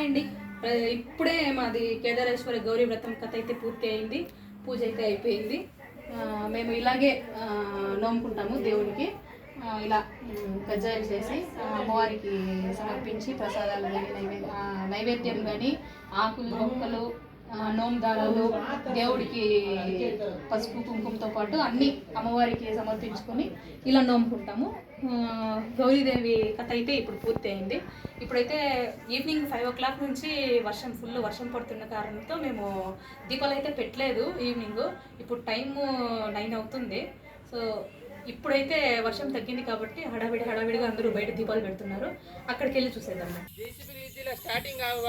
Hi అండి ఇప్పుడే మాది కేదారేశ్వర గౌరీ వ్రతం కథ అయితే పూర్తి అయింది. పూజ అయితే అయిపోయింది. మేము ఇలాగే నోముకుంటాము దేవుడికి ఇలా కజ్జాయిలు చేసి అమ్మవారికి సమర్పించి ప్రసాదాలు కానీ నైవే నైవేద్యం కానీ ఆకులు మొక్కలు ఆ, దేవుడికి పసుపు కుంకుమతో పాటు అన్ని అమ్మవారికి సమర్పించుకొని ఇలా నోముకుంటాము. గౌరీదేవి కథ అయితే ఇప్పుడు పూర్తి అయింది ఇప్పుడైతే ఈవినింగ్ ఫైవ్ ఓ క్లాక్ నుంచి వర్షం ఫుల్ వర్షం పడుతున్న కారణంతో మేము దీపాలు అయితే పెట్టలేదు ఈవినింగ్. ఇప్పుడు టైము నైన్ అవుతుంది. సో ఇప్పుడైతే వర్షం తగ్గింది కాబట్టి హడావిడి హడావిడిగా అందరూ బయట దీపాలు పెడుతున్నారు. అక్కడికి వెళ్ళి చూసేద్దాం.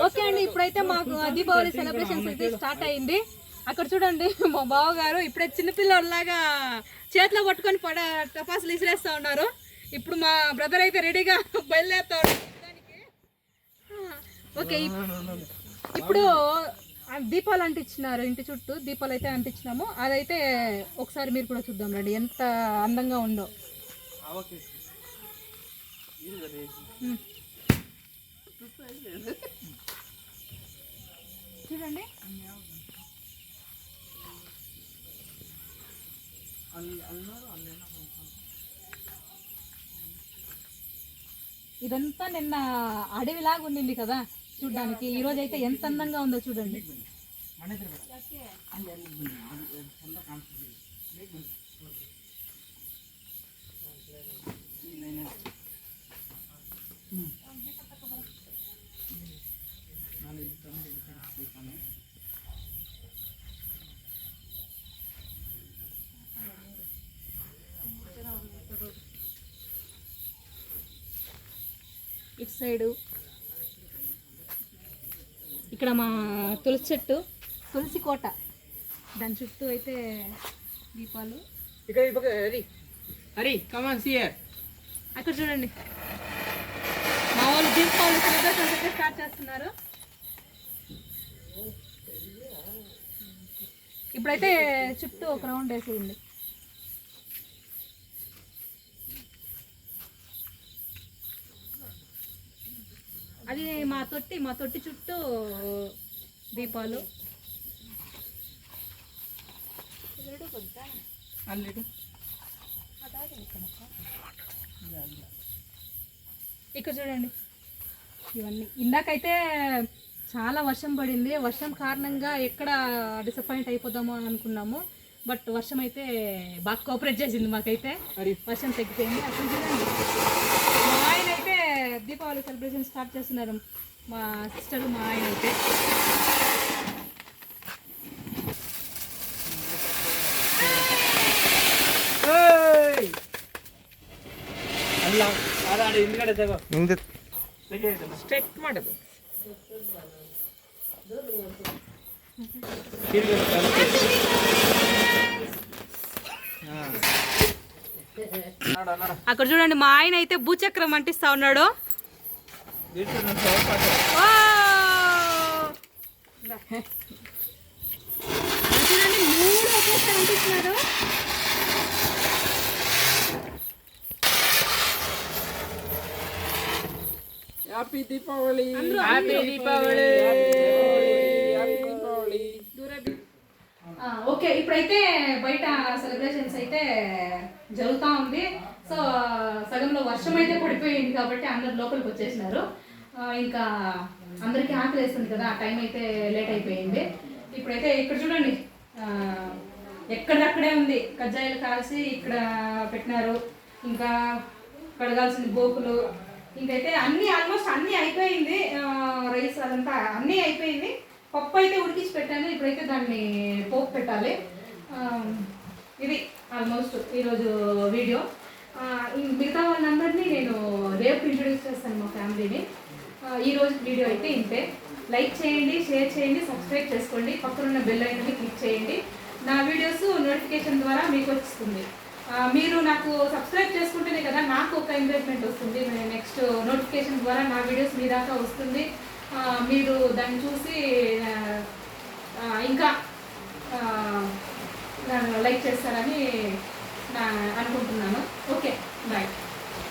ఓకే అండి ఇప్పుడైతే మాకు దీపావళి సెలబ్రేషన్స్ అయితే స్టార్ట్ అయింది. అక్కడ చూడండి మా బావగారు ఇప్పుడే చిన్నపిల్లలాగా చేతిలో పట్టుకొని పడ టపాసులు ఇసిరేస్తా ఉన్నారు. ఇప్పుడు మా బ్రదర్ అయితే రెడీగా బయలుదేరుతా. ఓకే ఇప్- ఇప్పుడు దీపాలు అంటించినారు ఇంటి చుట్టూ దీపాలు అయితే అంటించినాము. అదైతే ఒకసారి మీరు కూడా చూద్దాం రండి ఎంత అందంగా ఉందో. చూడండి. ఇదంతా నిన్న అడవిలాగా ఉండింది కదా చూడడానికి. ఈరోజు అయితే ఎంత అందంగా ఉందో చూడండి. ఇటు సైడు ఇక్కడ మా తులసి చెట్టు తులసి కోట. దాని చుట్టూ అయితే దీపాలు. ఇక్కడ ఈ పక్క హరి. హరి కమాన్ సియర్ అక్కడ చూడండి. మా వాళ్ళు దీపావళి సెలబ్రేషన్స్ అయితే స్టార్ట్ చేస్తున్నారు. ఇప్పుడైతే చుట్టూ ఒక రౌండ్ వేసేయండి. అది మా తొట్టి మా తొట్టి చుట్టూ దీపాలు. అల్లిడు. ఇక్కడ చూడండి. ఇవన్నీ. ఇందాకైతే చాలా వర్షం పడింది. వర్షం కారణంగా ఎక్కడ డిసప్పాయింట్ అయిపోదామో అని అనుకున్నాము. బట్ వర్షం అయితే బాగా కోఆపరేట్ చేసింది మాకైతే. వర్షం తగ్గిపోయింది. అక్కడ చూడండి. మా ఆయన అయితే దీపావళి సెలబ్రేషన్ స్టార్ట్ చేస్తున్నారు. మా సిస్టర్ మా ఆయన అయితే. ಅದಾಡ ಹಿಂದ್ಗಡೆ ತಗೋ ನಿಮ್ದು ಸ್ಟ್ರೆಟ್ ಮಾಡೋದು అక్కడ చూడండి మా ఆయన అయితే భూచక్రం అంటిస్తా ఉన్నాడు ఓ! అది చూడండి మూడు ఒకేసారి అంటిస్తున్నారు Happy Deepavali happy. Deepavali happy Deepavali ఆ, ఓకే ఇప్పుడైతే బయట సెలబ్రేషన్స్ అయితే జరుగుతూ ఉంది. సో సగంలో వర్షం అయితే పడిపోయింది కాబట్టి అందరు లోపలికి వచ్చేసినారు. ఇంకా అందరికీ ఆకలి వేస్తుంది కదా ఆ టైం అయితే లేట్ అయిపోయింది. ఇప్పుడైతే ఇక్కడ చూడండి. ఆ, ఎక్కడక్కడే ఉంది. కజ్జాయిలు కాల్చి ఇక్కడ పెట్టినారు. ఇంకా కడగాల్సిన గోకులు ఇంకైతే అన్నీ ఆల్మోస్ట్ అన్నీ అయిపోయింది. రైస్ అదంతా అన్నీ అయిపోయింది. పప్పు అయితే ఉడికించి పెట్టాను. ఇప్పుడైతే దాన్ని పోపు పెట్టాలి. ఇది ఆల్మోస్ట్ ఈరోజు వీడియో. మిగతా వాళ్ళందరినీ నేను రేపు ఇంట్రొడ్యూస్ చేస్తాను మా ఫ్యామిలీని. ఈరోజు వీడియో అయితే ఇంతే. లైక్ చేయండి షేర్ చేయండి సబ్స్క్రైబ్ చేసుకోండి. పక్కనున్న బెల్ ఐకాన్ని క్లిక్ చేయండి. నా వీడియోస్ నోటిఫికేషన్ ద్వారా మీకు వస్తుంది. మీరు నాకు సబ్స్క్రైబ్ చేసుకుంటేనే కదా నాకు ఒక ఎంకరేజ్మెంట్ వస్తుంది. నెక్స్ట్ నోటిఫికేషన్ ద్వారా నా వీడియోస్ మీ దాకా వస్తుంది. మీరు దాన్ని చూసి ఇంకా లైక్ చేస్తారని నా అనుకుంటున్నాను.